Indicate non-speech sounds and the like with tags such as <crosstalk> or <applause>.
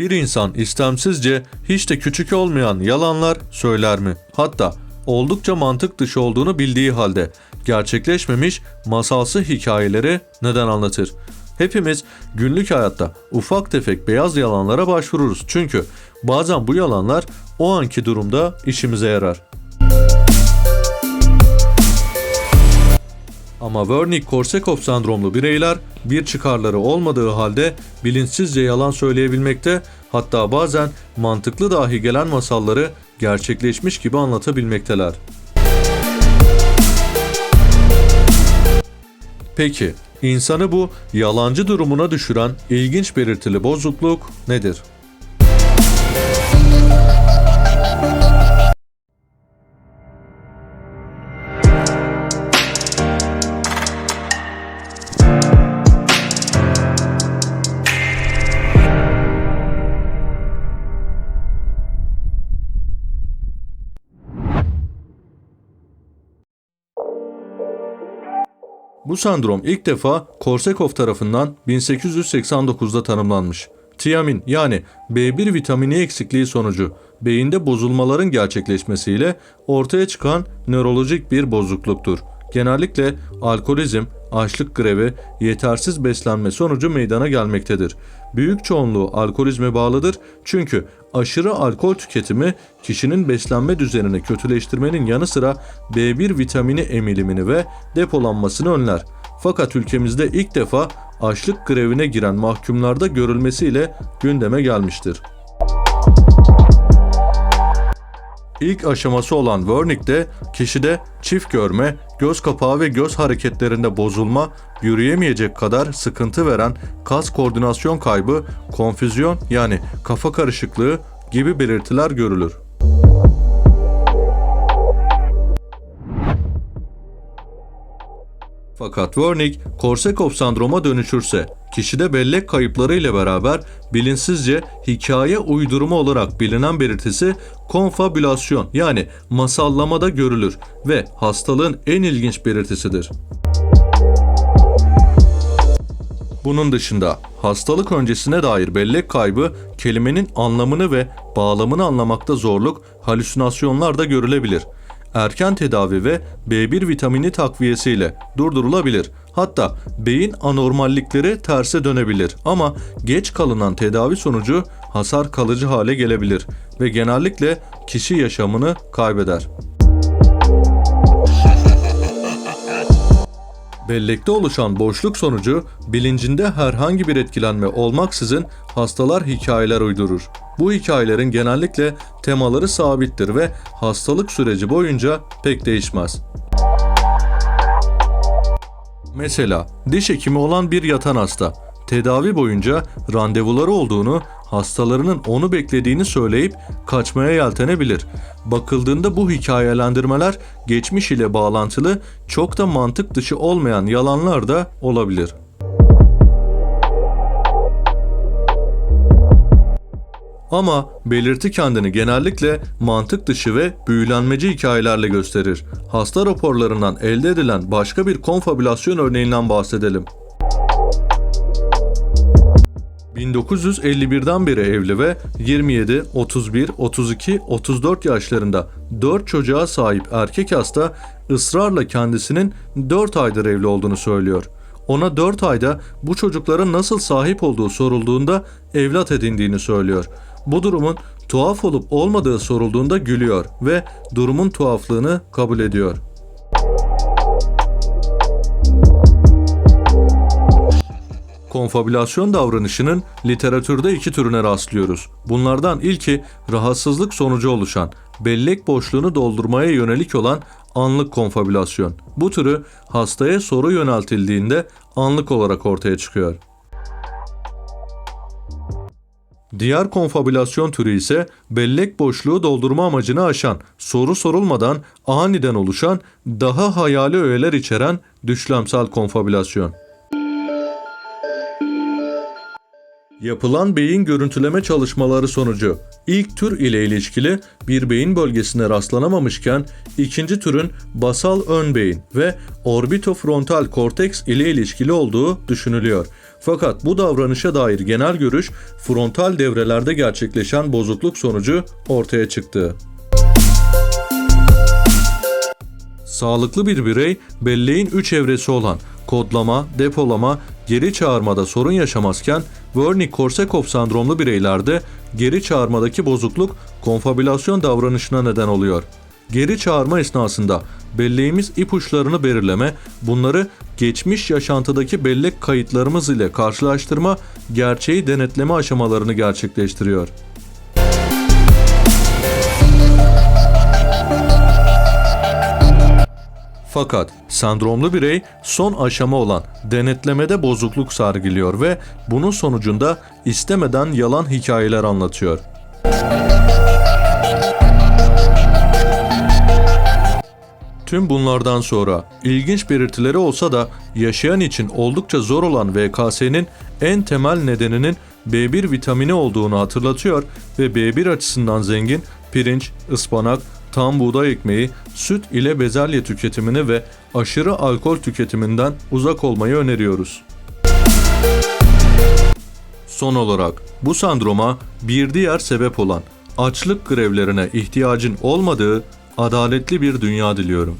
Bir insan istemsizce hiç de küçük olmayan yalanlar söyler mi? Hatta oldukça mantık dışı olduğunu bildiği halde gerçekleşmemiş masalsı hikayeleri neden anlatır? Hepimiz günlük hayatta ufak tefek beyaz yalanlara başvururuz. Çünkü bazen bu yalanlar o anki durumda işimize yarar. Ama Wernicke-Korsakoff sendromlu bireyler bir çıkarları olmadığı halde bilinçsizce yalan söyleyebilmekte hatta bazen mantıklı dahi gelen masalları gerçekleşmiş gibi anlatabilmekteler. Peki, insanı bu yalancı durumuna düşüren ilginç belirtili bozukluk nedir? Bu sendrom ilk defa Korsakoff tarafından 1889'da tanımlanmış. Tiamin yani B1 vitamini eksikliği sonucu beyinde bozulmaların gerçekleşmesiyle ortaya çıkan nörolojik bir bozukluktur. Genellikle alkolizm, açlık grevi, yetersiz beslenme sonucu meydana gelmektedir. Büyük çoğunluğu alkolizme bağlıdır çünkü aşırı alkol tüketimi kişinin beslenme düzenini kötüleştirmenin yanı sıra B1 vitamini emilimini ve depolanmasını önler. Fakat ülkemizde ilk defa açlık grevine giren mahkumlarda görülmesiyle gündeme gelmiştir. İlk aşaması olan Wernicke'de kişide çift görme, göz kapağı ve göz hareketlerinde bozulma, yürüyemeyecek kadar sıkıntı veren kas koordinasyon kaybı, konfüzyon yani kafa karışıklığı gibi belirtiler görülür. Fakat Wernicke, Korsakoff sendroma dönüşürse, kişide bellek kayıpları ile beraber bilinçsizce hikaye uydurma olarak bilinen belirtisi konfabülasyon yani masallamada görülür ve hastalığın en ilginç belirtisidir. Bunun dışında hastalık öncesine dair bellek kaybı kelimenin anlamını ve bağlamını anlamakta zorluk, halüsinasyonlar da görülebilir. Erken tedavi ve B1 vitamini takviyesiyle durdurulabilir. Hatta beyin anormallikleri terse dönebilir ama geç kalınan tedavi sonucu hasar kalıcı hale gelebilir ve genellikle kişi yaşamını kaybeder. <laughs> Bellekte oluşan boşluk sonucu bilincinde herhangi bir etkilenme olmaksızın hastalar hikayeler uydurur. Bu hikayelerin genellikle temaları sabittir ve hastalık süreci boyunca pek değişmez. Mesela diş hekimi olan bir yatan hasta tedavi boyunca randevuları olduğunu, hastalarının onu beklediğini söyleyip kaçmaya yeltenebilir. Bakıldığında bu hikayelendirmeler geçmiş ile bağlantılı, çok da mantık dışı olmayan yalanlar da olabilir. Ama belirti kendini genellikle mantık dışı ve büyülenmeci hikayelerle gösterir. Hasta raporlarından elde edilen başka bir konfabülasyon örneğinden bahsedelim. 1951'den beri evli ve 27, 31, 32, 34 yaşlarında 4 çocuğa sahip erkek hasta ısrarla kendisinin 4 aydır evli olduğunu söylüyor. Ona 4 ayda bu çocuklara nasıl sahip olduğu sorulduğunda evlat edindiğini söylüyor. Bu durumun tuhaf olup olmadığı sorulduğunda gülüyor ve durumun tuhaflığını kabul ediyor. Konfabülasyon davranışının literatürde iki türüne rastlıyoruz. Bunlardan ilki rahatsızlık sonucu oluşan, bellek boşluğunu doldurmaya yönelik olan anlık konfabülasyon. Bu türü hastaya soru yöneltildiğinde anlık olarak ortaya çıkıyor. Diğer konfabülasyon türü ise bellek boşluğu doldurma amacını aşan, soru sorulmadan aniden oluşan, daha hayali öğeler içeren düşlemsel konfabülasyon. Yapılan beyin görüntüleme çalışmaları sonucu ilk tür ile ilişkili bir beyin bölgesine rastlanamamışken ikinci türün basal ön beyin ve orbitofrontal korteks ile ilişkili olduğu düşünülüyor. Fakat bu davranışa dair genel görüş frontal devrelerde gerçekleşen bozukluk sonucu ortaya çıktı. Sağlıklı bir birey belleğin üç evresi olan kodlama, depolama, geri çağırmada sorun yaşamazken Wernicke-Korsakoff sendromlu bireylerde geri çağırmadaki bozukluk konfabülasyon davranışına neden oluyor. Geri çağırma esnasında belleğimiz ipuçlarını belirleme, bunları geçmiş yaşantıdaki bellek kayıtlarımız ile karşılaştırma, gerçeği denetleme aşamalarını gerçekleştiriyor. Fakat sendromlu birey son aşama olan denetlemede bozukluk sergiliyor ve bunun sonucunda istemeden yalan hikayeler anlatıyor. Tüm bunlardan sonra ilginç belirtileri olsa da yaşayan için oldukça zor olan VKS'nin en temel nedeninin B1 vitamini olduğunu hatırlatıyor ve B1 açısından zengin pirinç, ıspanak, tam buğday ekmeği, süt ile bezelye tüketimini ve aşırı alkol tüketiminden uzak olmayı öneriyoruz. Son olarak bu sendroma bir diğer sebep olan açlık grevlerine ihtiyacın olmadığı adaletli bir dünya diliyorum.